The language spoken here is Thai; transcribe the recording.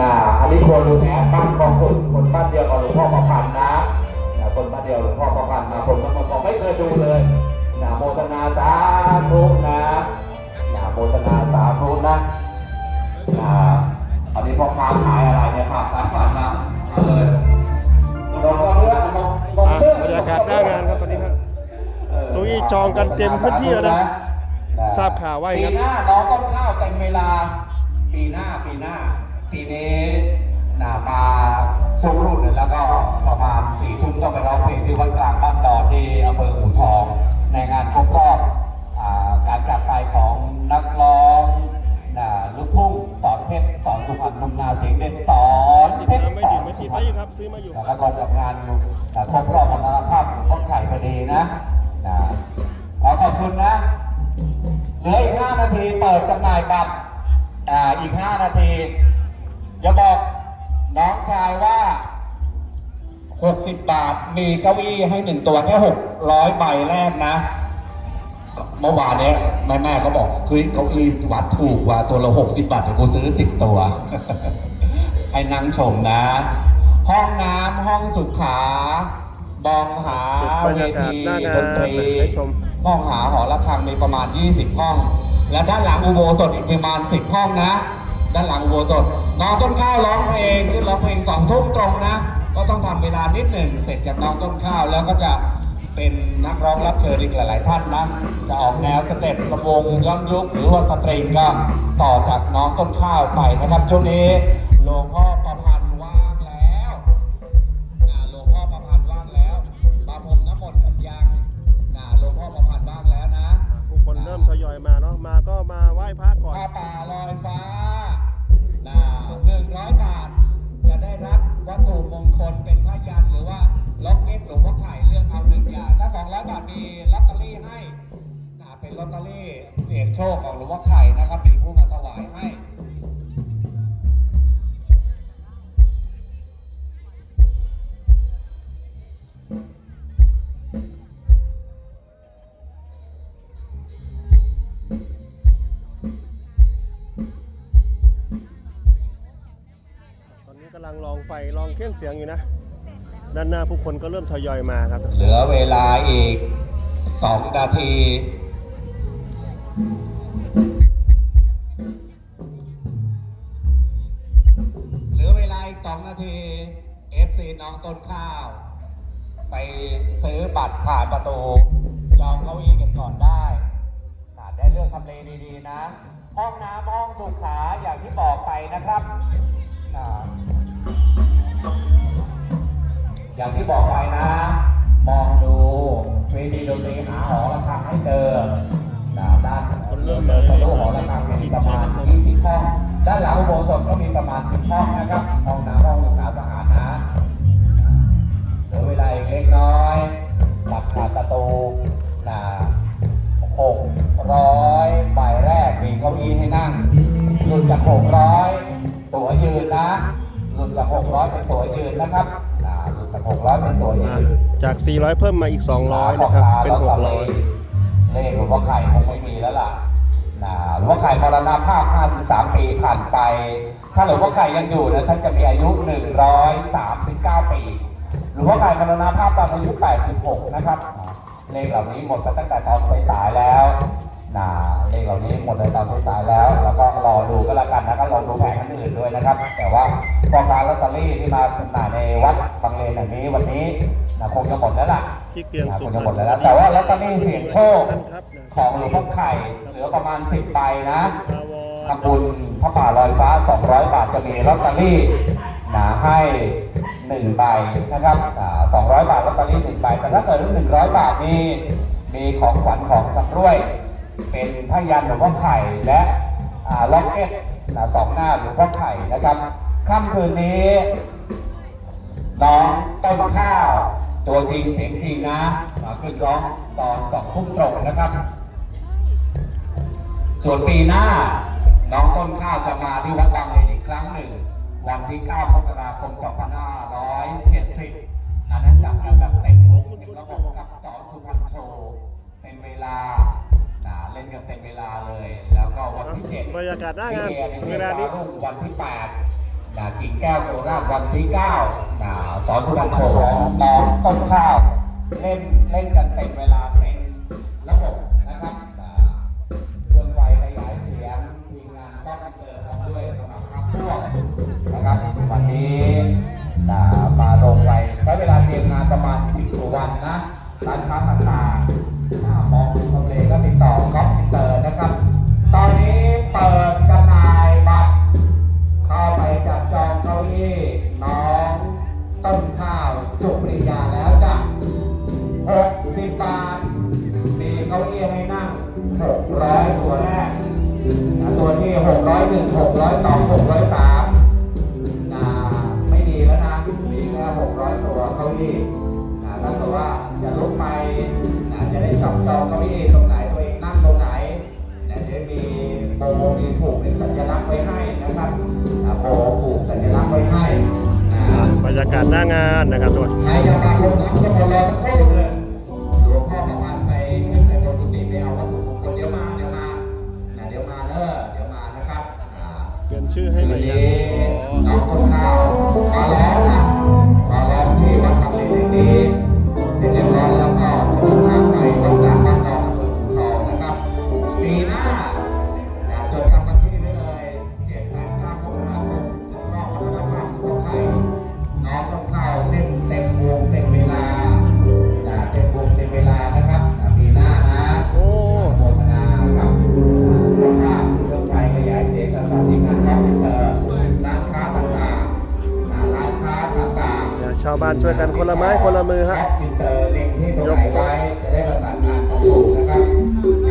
น่ะอันนี้คนดูแอดบ้านของคนคนบ้านเดียวกับหลวงพ่อประพันธ์นะน่ะคนบ้านเดียวหลวงพ่อประพันธ์นะผมก็บอกไม่เคยดูเลยน่ะโมทนาสาธุนะน่ะโมทนาสาธุนะน่ะอันนี้พ่อค้าขายอะไรเนี่ยครับตามผ่านมาเอาเลยดอกกระเรื่องดอกดอกอะเรื่องบรรยากาศหน้างานครับตอนนี้ครับเก้าอี้จองกันเต็มพื้นที่แล้วนะทราบข่าวว่าอย่างนั้ปีนหน้าน้องต้นข้าวเต็มเวลา ปีหน้าปีหน้า ปีนี้นามาช่วงรุ่นแล้วก็ประมาณสี่ทุ่มต้องไปร้องเพลงที่วัดกลางบ้านดอนที่อำเภอขุนทอง ในงานครบรอบการจากไปของนักร้องนะลูกทุ่งสอนเพชรสอนสุพรรณมุมนาเสียงเด่นสอนเพชรสอนสุพรรณอยู่ครับซื้อมาอยู่แล้วก็จัดงานครบรอบมรณภาพหลวงพ่อไข่พอดีนะนะขอขอบคุณนะเหลืออีก 5 นาทีเปิดจำหน่ายบัตรอ่าอีก 5 นาที ชายว่า 60 บาท มีเก้าอี้ให้หนึ่งตัวแค่600ใบแรกนะ เมื่อวานเนี้ยแม่แม่ก็บอกเฮ้ยเก้าอี้วัดถูกว่าตัวละ 60 บาทเดี๋ยวกูซื้อ 10 ตัว ให้นั่งชมนะ ห้องน้ำห้องสุขามองหาเวทีดนตรีให้ชมห้องหาหอระฆังมีประมาณ 20 ห้อง และด้านหลังอุโบสถอีกประมาณ 10 ห้องนะ ด้านหลังอุโบสถน้องต้นข้าวร้องเพลงขึ้นร้องเพลงสองทุ่มตรงนะ ก็ต้องทำเวลานิดหนึ่งเสร็จจากน้องต้นข้าวแล้วก็จะเป็นนักร้องรับเชิญอีกหลาย ๆ ท่านนะ จะออกแนวสเต็ปกระวงย้อนยุคหรือว่าสตริงก็ต่อจากน้องต้นข้าวไปนะครับช่วงนี้ คของหลวงพ่อไข่นะครับมีผู้มาถวายให้ตอนนี้กำลังลองไฟลองเครื่องเสียงอยู่นะ ด้านหน้าผู้คนก็เริ่มทยอยมาครับ เหลือเวลาอีกสองนาที เหลือเวลาอีกสองนาที FC น้องต้นข้าว ไปซื้อบัตรผ่านประตูจองเก้าอี้กันก่อนได้น่ะได้เลือกทำเลดีๆนะ ห้องน้ำห้องสุขาอย่างที่บอกไปนะครับน่ะอย่างที่บอกไปนะ มองดูเวทีดนตรีหาหอระฆังให้เจอนะด้านคนเริ่มเดินทะลุหอระฆังมีประมาณ20ห้อง ด้านหลังอุโบสถก็มีประมาณ10ห้องนะครับ ห้องน้ำห้องสุขาสะอาดนะเหลือเวลาอีกเล็กน้อยบัตรผ่านประตูนะ600ใบแรกมีเก้าอี้ให้นั่งหลุดจาก600ตั๋วยืนนะหลุดจาก600เป็นตั๋วยืนนะครับอ่าหลุดจาก600เป็นตั๋วยืน จาก 400 เพิ่มมาอีก 200 นะครับ เป็น 600 เลขหลวงพ่อไข่คงไม่มีแล้วล่ะ นะหลวงพ่อไข่มรณภาพ 53 ปีผ่านไป ถ้าหลวงพ่อไข่ยังอยู่นะท่านจะมีอายุ 139 ปี หลวงพ่อไข่มรณภาพตอนอายุ 86 นะครับ เลขเหล่านี้หมดไปตั้งแต่ตอนสายๆแล้ว นะเลขเหล่านี้หมดในตอนสายๆแล้ว แล้วก็รอดูก็แล้วกันนะครับลองดูแผงอื่นๆด้วยนะครับ แต่ว่าพ่อค้าลอตเตอรี่ที่มาจำหน่ายในวัดบางเลนแห่งนี้วันนี้นะคงจะหมดแล้วล่ะที่เตียงนะสุคดงจะหมดแล้วนะแต่ว่าลอตเตอรี่เสี่ยงโชคท่านครับของหลวงพ่อไข่เหลือประมาณ10ใบนะอาวรทำบุญพระป่าลอยฟ้า 200 บาทจะมีลอตเตอรี่นะให้1ใบนะครับอ่า200บาทลอตเตอรี่1ใบ แต่ถ้าเกิดว่า100บาทนี่มีของขวัญของชำร่วย เป็นพยันหลวงพ่อไข่และล็อกเก็ตสองหน้าหลวงพ่อไข่นะครับค่ำคืนนี้ น้องต้นข้าว ตัวจริงเสียงจริงนะมาขึ้นร้องตอนสองทุ่มตรงนะครับ ส่วนปีหน้า น้องต้นข้าวจะมาที่วัดบางเลนอีกครั้งหนึ่ง วันที่ 9มกราคม 2570อันนั้นจัดกันแบบเต็มวงเต็มระบบกับสอนสุพรรณโชว์เต็มเวลา เล่นกันเต็มเวลาเลย แล้วก็วันที่7บรรยากาศหน้างานลิเกในเวเวลาลานี้รุ่งวันที่8นะกิ่งแก้วโคราชวันที่9นะสอนทุกวันโชว์ของน้องต้นข้าวเล่นเล่นกันเต็มเวลาเป็นระบบนะครับนะเครื่องไฟขยายเสียงทีมงานก็มาเติมพร้อมด้วยสำหรับครับพวกนะครับวันนี้นะมาลงไฟใช้เวลาเตรียมงานประมาณ10กว่าวันนะร้านค้าต่างๆอ่า มองทำเลก็ติดต่อก๊อฟอินเตอร์นะครับ ตอนนี้เปิดจำหน่ายบัตร เข้าไปจับจองเก้าอี้น้องต้นข้าวจุปริยาแล้วจ้ะ60บาทมีเก้าอี้ให้นั่ง 600 ตัวแรกตัวที่ 601 602 603นะไม่ดีแล้วนะ มีแค่ 600 ตัวเก้าอี้ากาศหน้างานนะครับทุกคนใครจะมาลงน้ำก็มารอสักครู่เลยหลวงพ่อประวันไปขึ้นไปบนกุฏิไปเอาวัตถุมงคลเดี๋ยวมาเดี๋ยวมานะเดี๋ยวมาเนอะเดี๋ยวมานะครับอ่าเปลี่ยนชื่อให้ให้ใหวัม่นยังนี้อ๋อน้องต้นข้าวมาร้อง ชาวบ้านช่วยกันคนละไม้คนละมือฮะยกไว้จะได้ประสานงานกับถูกนะครับ